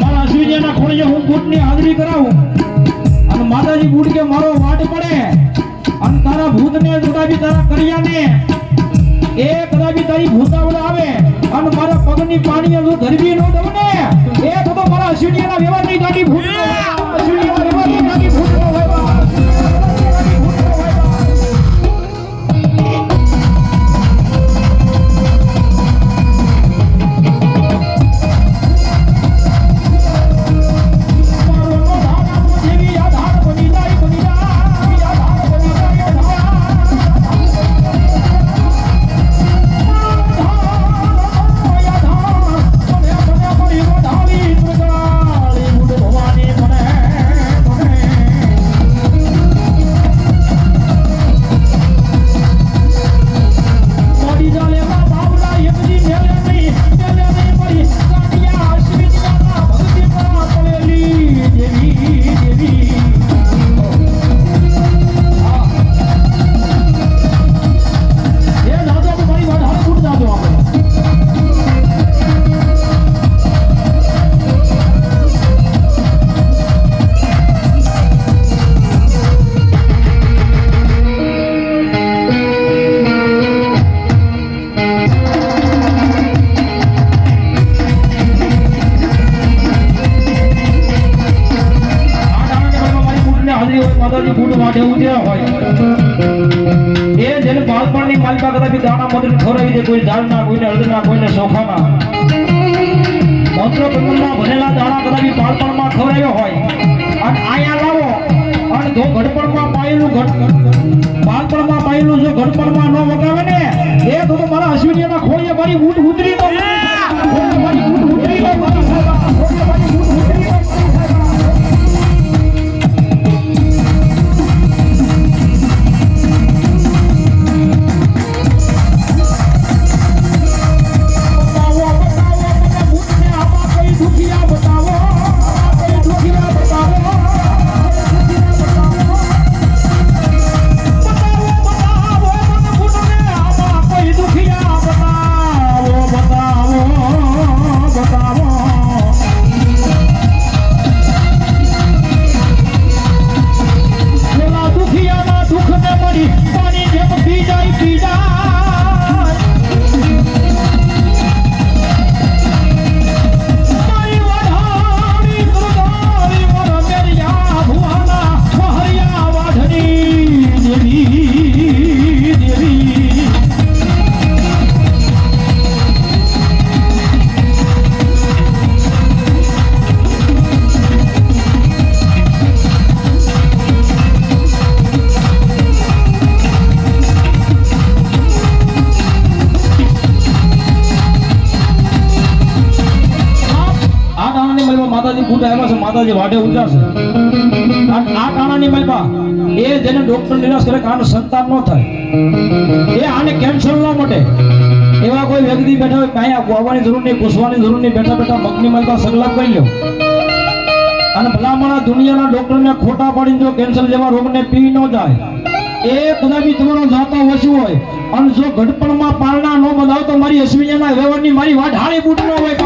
મારા અશ્વિનીના ખોળીએ માતાજી બૂટ મારો વાટ પડે. અને તારા ભૂતને કદાપી તારા કરિયાને. એ કદાપી તારી ભૂતાવળ આવે. અને મારા પગની પાણી જો ધરવી ન દઉં એ તો મારા અશ્વિનીના વ્યવહારની ગાડી ભૂત માલિકા કદાચ દાણા મદરી ખવડાવી દે કોઈ ઝાડના કોઈને હળદરના કોઈને ચોખાના મંત્ર કમલમાં ભરેલા દાણા કદાચ બાળપણમાં ખવડાવ્યો હોય. અને આયા લાવો. અને જો ઘડપણમાં પાયેલું ઘટ બાળપણમાં પાયેલું જો ઘડપણમાં ન વગાવે ને એ તો તો મારા અશ્વિનીના ખોળીએ મારી ઊંટ ઉતરી તો માતાજી બૂટ આવ્યા છે, માતાજી વાઢે ઉતરાશે આ ટાણાની મલમાં એ જેને ડોક્ટર નિરાશ કરે કે સંતાન ન થાય. એ આને કેન્સર ન મટે. એવા કોઈ વ્યક્તિ બેઠા હોય, કાંઈ આવવાની જરૂર નહીં પૂછવાની જરૂર નહીં, બેઠા બેઠા મગની મહિમા સગલા કરી લો અને ભલામણા દુનિયાના ડોક્ટરને ખોટા પાડીને જો કેન્સર જેવા રોગને પી ન જાય. એ કદાચ તમારો જાતો ઓછું હોય. અને જો ઘડપણમાં પારણા ન બનાવ તો મારી અશ્વિનીના વ્યવહારની મારી વાત હાળી બૂટ ન હોય.